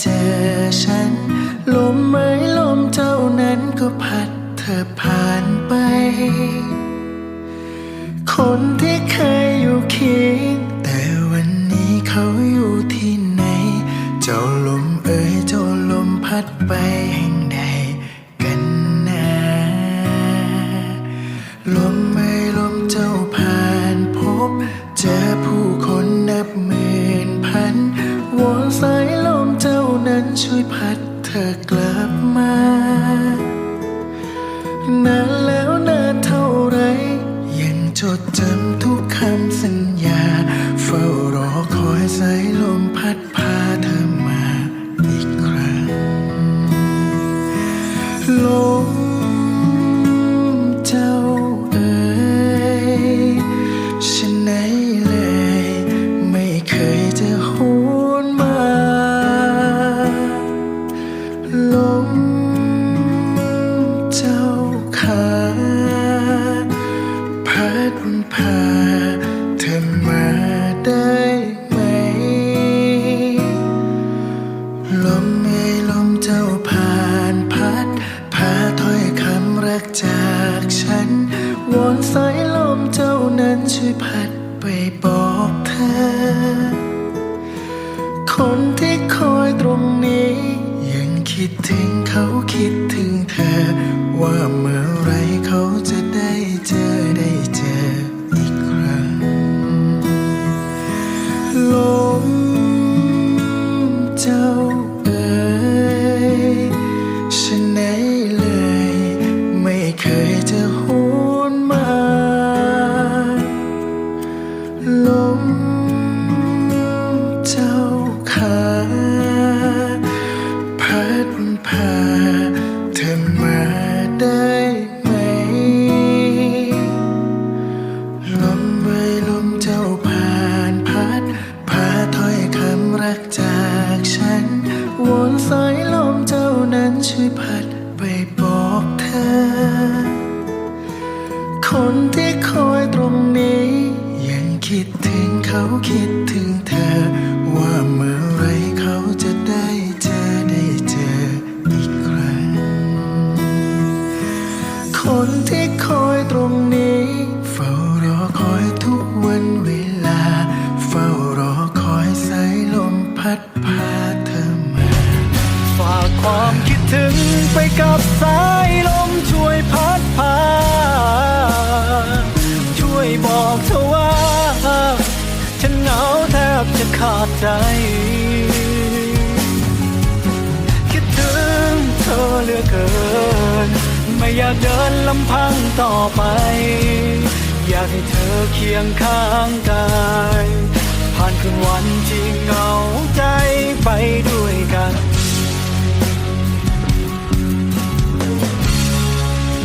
เจอฉัน ลมไม้ลมเจ้านั้นก็พัดเธอผ่านไป คนที่เคย ล พัดไปบอกเธอ คนที่คอยตรงนี้ ยังคิดถึงเขาคิดถึงเธอ ว่าเมื่อไรเขาจะได้เจอได้เจออีกครั้งลมเจ้า ฉันวอนสายลมเจ้านั้นช่วยพัดไปบอกเธอ คนที่คอยตรงนี้ ยังคิดถึงเขาคิดถึงเธอ ว่าเมื่อไรเขาจะได้เจอได้เจออีกครั้ง คนที่คอย บจะขาดใจคิดถึงเธอเหลือเกิน ไม่อยากเดินลำพังต่อไป อยากให้เธอเคียงข้างกาย ผ่านคืนวันที่เหงาใจไปด้วย